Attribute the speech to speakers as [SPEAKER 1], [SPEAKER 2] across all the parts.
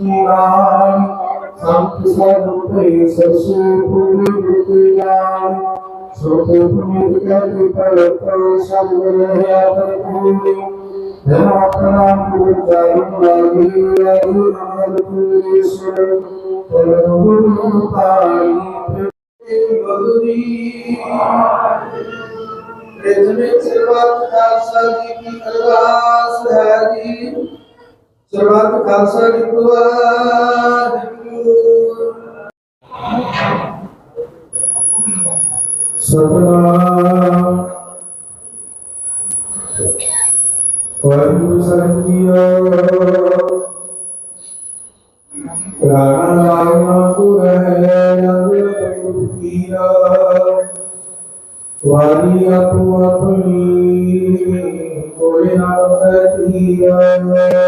[SPEAKER 1] ਜੀਵਾਨ ਸੰਤ ਸਭ ਭੇ ਸਰਸੇ ਪੂਰੇ ਬੁੱਧੀ ਜਾਨ ਸੋਤੇ ਪੁਨੀਤ ਕਰਦੇ ਪਰ ਸਭ ਰਹਿਆ ਪਰ ਪੂਰੀ ਧਨ ਆਪਣਾ ਗੁਰੂ ਚਾਰਨ ਲਾਗੀ ਆਹੀ ਅਮਰ ਪੂਰੇਸ਼ਵਰ ਤਨ ਗੁਰੂ ਪਾਣੀ ਬਗਰੀ ਰਿਜਮੇ ਸਰਬੱਤ ਖਾਲਸਾ ਜੀ ਕੀ ਅਰਦਾਸ ਹੈ ਜੀ। ਸਰਬੱਤ ਖਾਲਸਾ ਜੀ ਕੋ ਸਤਨਾਮ ਵਾਹਿਗੁਰੂ ਸਾਹਿਬ ਜੀਓ ਰਾਣਾ ਰਾਮਾ ਪੁਰਹਿ ਰੰਗ ਗੁਰੂ ਪੀਰਾ ਵਾਰੀ ਆਪੋ ਆਪਣੀ ਕੋਈ ਨਾ ਬਤੀਆ ਜੇ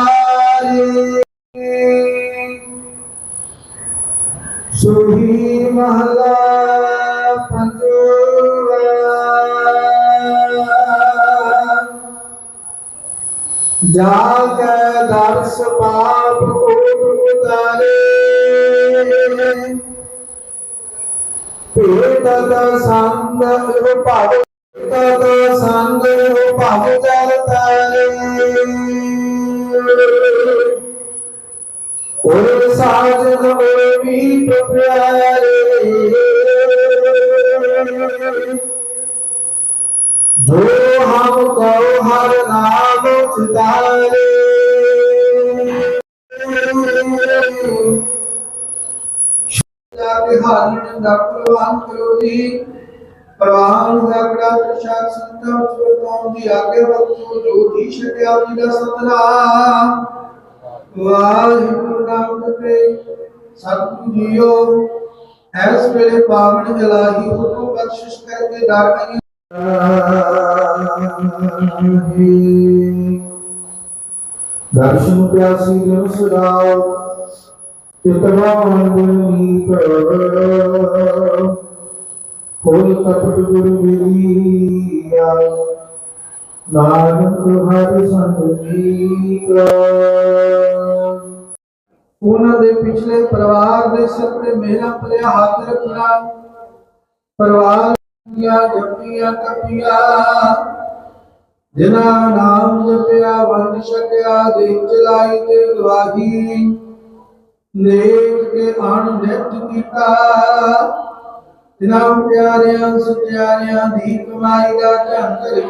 [SPEAKER 1] ਜਾ ਕੇ ਦਰਸ ਪਾਪ ਕੋਟ ਉਤਾਰੇ। ਭੇਟ ਦਾ ਸੰਗ ਉਹ ਭਾਵ ਤਦ ਸੰਗ ਉਹ ਭਾਵ ਜਲ ਤਾਰੇ। ਉਹ ਸਾਜਨ ਉਹ ਵੀ ਪਿਆਰੇ। ਜੋ ਹਮ ਕਉ ਹਰ ਨਾਮ ਚਿਤਾਰੇ ਜਾਕੇ ਹਾਰਨ ਡਾਕਟਰ ਵਾਂ ਕਰੋ ਜੀ, ਪ੍ਰਵਾਨ ਹੋਇਆ ਕੜਾ ਪ੍ਰਸ਼ਾਦ ਸੰਤਾਂ ਚੋਂ ਦੀ ਆਗੇ ਵਕਤ ਜੋ ਜੀ ਜੀ ਦਾ ਸਤਨਾਮ ਵਾਹਿਗੁਰੂ ਨਾਮ ਤੇ ਸਤਿਗੁਰੂ ਜੀਓ ਐਸ ਵੇਲੇ ਪਾਵਨ ਜਲਾਹੀ ਹੁਕਮ ਬਖਸ਼ਿਸ਼ ਕਰਕੇ ਦਾਤਿ ਦਰਸ਼ਨ ਪਿਆਸੀ ਜਨ ਸੁਦਾਉ ਚਿਤਵਾ ਮੰਦਨੀ ਪਰ ਕੋਈ ਕਪਟ ਗੁਰ ਨਾਨਕ ਹਰਿ ਸੰਗ ਉਹਨਾਂ ਦੇ ਪਿਛਲੇ ਪਰਿਵਾਰ ਦੇ ਸਿਰ ਤੇ ਮੇਰਾ ਭਰਿਆ ਹੱਥ ਰੱਖਣਾ, ਪਰਿਵਾਰ ਦੀਆਂ ਜਪੀਆਂ ਤਪੀਆਂ ਜਿਨ੍ਹਾਂ ਨਾਮ ਜਪਿਆ, ਵੰਡ ਛਕਿਆ, ਦੇ ਚਲਾਈ ਤੇ ਗਵਾਹੀ ਨੇਕ ਕੇ ਅਣ ਨਿਤ ਕੀਤਾ। ਜਿਨ੍ਹਾਂ ਪਿਆਰਿਆਂ, ਸਚਿਆਰਿਆਂ ਦੀ ਕਮਾਈ ਦਾ ਧਨ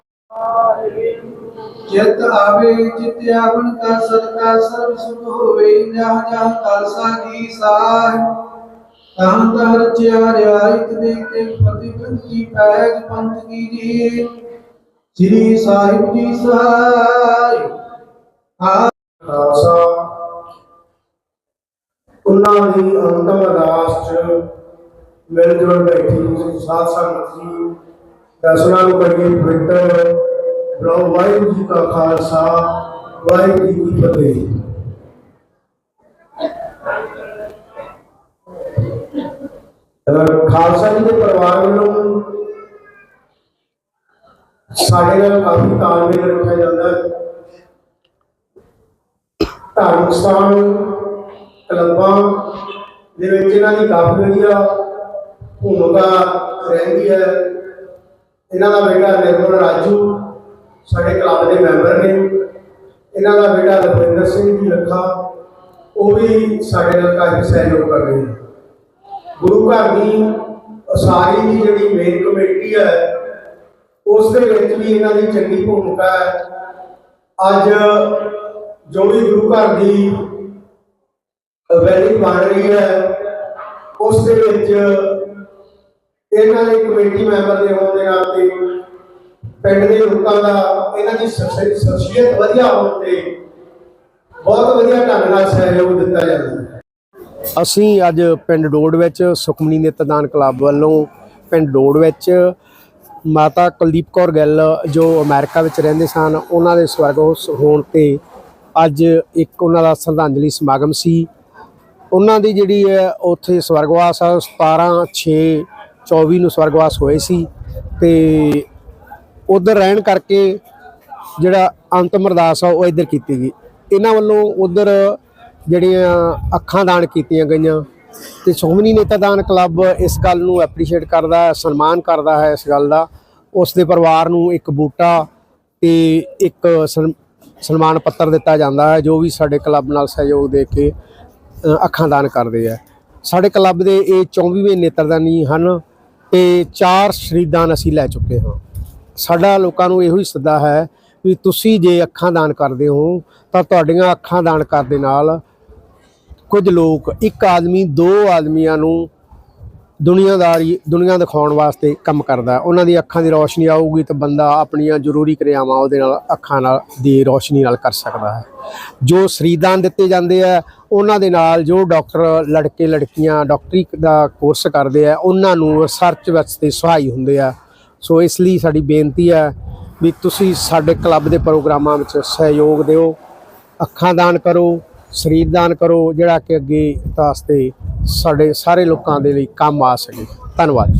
[SPEAKER 1] ਚਿਤ ਆਵੇ, ਚਿਤ ਆਵਣ ਕਾ ਸਦਕਾ ਸਰਬ ਸੁਖ ਹੋਵੇ। ਜਹਾਂ ਜਹਾਂ ਖਾਲਸਾ ਜੀ ਸਾਹ। ਤਾਂ ਤਾਂ ਰਚਿਆ ਰਿਆਇਤ ਦੇ ਤੇ ਪ੍ਰਤੀਬੰਧ ਕੀ ਪੈਜ ਪੰਥ ਕੀ ਜੀ। ਸ੍ਰੀ ਸਾਹਿਬ ਜੀ ਸਹਾਇ ਆ
[SPEAKER 2] ਉਹਨਾਂ ਦੀ ਅੰਤਮ ਅਰਦਾਸ ਚ ਮਿਲ ਜੁਲ ਬੈਠੀ ਸਾਧ ਸੰਗਤ ਜੀ। ਦਸਣਾ ਨੂੰ ਕਰੀਏ ਪਵਿੱਤਰ। ਬ੍ਰਹਮ ਵਾਹਿਗੁਰੂ ਜੀ ਕਾ ਖਾਲਸਾ, ਵਾਹਿਗੁਰੂ ਜੀ ਕੀ ਫਤਿਹ। ਖਾਲਸਾ ਜੀ ਦੇ ਪਰਿਵਾਰ ਵੱਲੋਂ ਸਾਡੇ ਨਾਲ ਕਾਫੀ ਤਾਲਮੇਲ ਰੱਖਿਆ ਜਾਂਦਾ ਹੈ। ਧਾਰਮਿਕ ਸਥਾਨ, ਕਲੱਬਾਂ ਦੇ ਵਿੱਚ ਇਹਨਾਂ ਦੀ ਕਾਫੀ ਵਧੀਆ ਭੂਮਿਕਾ ਰਹਿੰਦੀ ਹੈ। ਇਹਨਾਂ ਦਾ ਬੇਟਾ ਨਿਰਮਲ ਰਾਜੂ ਸਾਡੇ ਕਲੱਬ ਦੇ ਮੈਂਬਰ ਨੇ। ਇਹਨਾਂ ਦਾ ਬੇਟਾ ਲਖਵਿੰਦਰ ਸਿੰਘ ਜੀ ਰੱਖਾ ਉਹ ਵੀ ਸਾਡੇ ਨਾਲ ਕਾਫੀ ਸਹਿਯੋਗ ਕਰ ਰਹੇ ਨੇ। ਗੁਰੂ ਘਰ ਦੀ ਉਸਾਰੀ ਦੀ ਜਿਹੜੀ ਮੇਨ ਕਮੇਟੀ ਹੈ, ਉਸ ਦੇ ਵਿੱਚ ਵੀ ਇਹਨਾਂ ਦੀ ਚੰਗੀ ਭੂਮਿਕਾ ਹੈ। ਅੱਜ ਜੋ ਵੀ ਗੁਰੂ ਘਰ ਦੀ ਵੈਲੀ ਬਣ ਰਹੀ ਹੈ, ਉਸ ਦੇ ਵਿੱਚ ਇਹਨਾਂ ਦੇ ਕਮੇਟੀ ਮੈਂਬਰ ਦੇ ਹੋਣ ਦੇ ਨਾਤੇ ਪਿੰਡ ਦੇ ਲੋਕਾਂ ਦਾ ਇਹਨਾਂ ਦੀ ਸ਼ਖਸੀ- ਸ਼ਖਸੀਅਤ ਵਧੀਆ ਹੋਣ ਤੇ ਬਹੁਤ ਵਧੀਆ ਢੰਗ ਨਾਲ ਸਹਿਯੋਗ ਦਿੱਤਾ ਜਾਂਦਾ ਹੈ। ਅਸੀਂ ਅੱਜ ਪਿੰਡ ਡੋੜ ਵਿੱਚ ਸੁਖਮਨੀ ਨਿਤਦਾਨ ਕਲੱਬ ਵੱਲੋਂ ਪਿੰਡ ਡੋੜ ਵਿੱਚ ਮਾਤਾ ਕੁਲਦੀਪ ਕੌਰ ਗਿੱਲ ਜੋ ਅਮਰੀਕਾ ਵਿੱਚ ਰਹਿੰਦੇ ਸਨ, ਉਹਨਾਂ ਦੇ ਸਵਰਗ ਹੋਣ ਤੇ ਅੱਜ ਇੱਕ ਉਹਨਾਂ ਦਾ ਸ਼ਰਧਾਂਜਲੀ ਸਮਾਗਮ ਸੀ। ਉਹਨਾਂ ਦੀ ਜਿਹੜੀ ਹੈ ਉੱਥੇ ਸਵਰਗਵਾਸ ਆ 17 6 24 ਨੂੰ ਸਵਰਗਵਾਸ ਹੋਏ ਸੀ ਤੇ ਉਧਰ ਰਹਿਣ ਕਰਕੇ ਜਿਹੜਾ ਅੰਤਮ ਅਰਦਾਸ ਆ, ਉਹ ਇੱਧਰ ਕੀਤੀ ਗਈ। ਇਹਨਾਂ ਵੱਲੋਂ ਉਧਰ ਜਿਹੜੀਆਂ ਅੱਖਾਂ ਦਾਨ ਕੀਤੀਆਂ ਗਈਆਂ ਤੇ ਸੁਖਮਨੀ ਨੇਤਾ ਦਾਨ ਕਲੱਬ ਇਸ ਗੱਲ ਨੂੰ ਐਪਰੀਸ਼ੀਏਟ ਕਰਦਾ ਹੈ, ਸਨਮਾਨ ਕਰਦਾ ਹੈ ਇਸ ਗੱਲ ਦਾ। ਉਸ ਦੇ ਪਰਿਵਾਰ ਨੂੰ ਇੱਕ ਬੂਟਾ ਤੇ ਇੱਕ ਸਨ- ਸਨਮਾਨ ਪੱਤਰ ਦਿੱਤਾ ਜਾਂਦਾ ਹੈ, ਜੋ ਵੀ ਸਾਡੇ ਕਲੱਬ ਨਾਲ ਸਹਿਯੋਗ ਦੇ ਕੇ ਅੱਖਾਂ ਦਾਨ ਕਰਦੇ ਆ ਸਾਡੇ ਕਲੱਬ ਦੇ ਇਹ 24ਵੇਂ ਨੇਤਰਦਾਨੀ ਹਨ ਤੇ ਚਾਰ ਸ਼ਰੀਦਾਨ ਅਸੀਂ ਲੈ ਚੁੱਕੇ ਹਾਂ। ਸਾਡਾ ਲੋਕਾਂ ਨੂੰ ਇਹੋ ਹੀ ਸੱਦਾ ਹੈ ਵੀ ਤੁਸੀਂ ਜੇ ਅੱਖਾਂ ਦਾਨ ਕਰਦੇ ਹੋ, ਤਾਂ ਤੁਹਾਡੀਆਂ ਅੱਖਾਂ ਦਾਨ ਕਰਨ ਦੇ ਨਾਲ ਕੁਝ ਲੋਕ, ਇੱਕ ਆਦਮੀ, ਦੋ ਆਦਮੀਆਂ ਨੂੰ ਦੁਨੀਆਦਾਰੀ, ਦੁਨੀਆ ਦਿਖਾਉਣ ਵਾਸਤੇ ਕੰਮ ਕਰਦਾ। ਉਹਨਾਂ ਦੀ ਅੱਖਾਂ ਦੀ ਰੌਸ਼ਨੀ ਆਊਗੀ ਤਾਂ ਬੰਦਾ ਆਪਣੀਆਂ ਜ਼ਰੂਰੀ ਕਿਰਿਆਵਾਂ ਉਹਦੇ ਨਾਲ, ਅੱਖਾਂ ਨਾਲ ਦੀ ਰੌਸ਼ਨੀ ਨਾਲ ਕਰ ਸਕਦਾ ਹੈ। ਜੋ ਸਰੀਦਾਨ ਦਿੱਤੇ ਜਾਂਦੇ ਆ, ਉਹਨਾਂ ਦੇ ਨਾਲ ਜੋ ਡਾਕਟਰ ਲੜਕੇ, ਲੜਕੀਆਂ ਡਾਕਟਰੀ ਦਾ ਕੋਰਸ ਕਰਦੇ ਆ, ਉਹਨਾਂ ਨੂੰ ਰਿਸਰਚ ਵਾਸਤੇ ਸਹਾਈ ਹੁੰਦੇ ਆ। ਸੋ ਇਸ ਲਈ ਸਾਡੀ ਬੇਨਤੀ ਹੈ ਵੀ ਤੁਸੀਂ ਸਾਡੇ ਕਲੱਬ ਦੇ ਪ੍ਰੋਗਰਾਮਾਂ ਵਿੱਚ ਸਹਿਯੋਗ ਦਿਓ, ਅੱਖਾਂ ਦਾਨ ਕਰੋ ਸਰੀਰ ਦਾਨ ਕਰੋ, ਜਿਹੜਾ ਕਿ ਅੱਗੇ ਇਤਿਹਾਸ ਤੇ ਸਾਡੇ ਸਾਰੇ ਲੋਕਾਂ ਦੇ ਲਈ ਕੰਮ ਆ ਸਕੇ। ਧੰਨਵਾਦ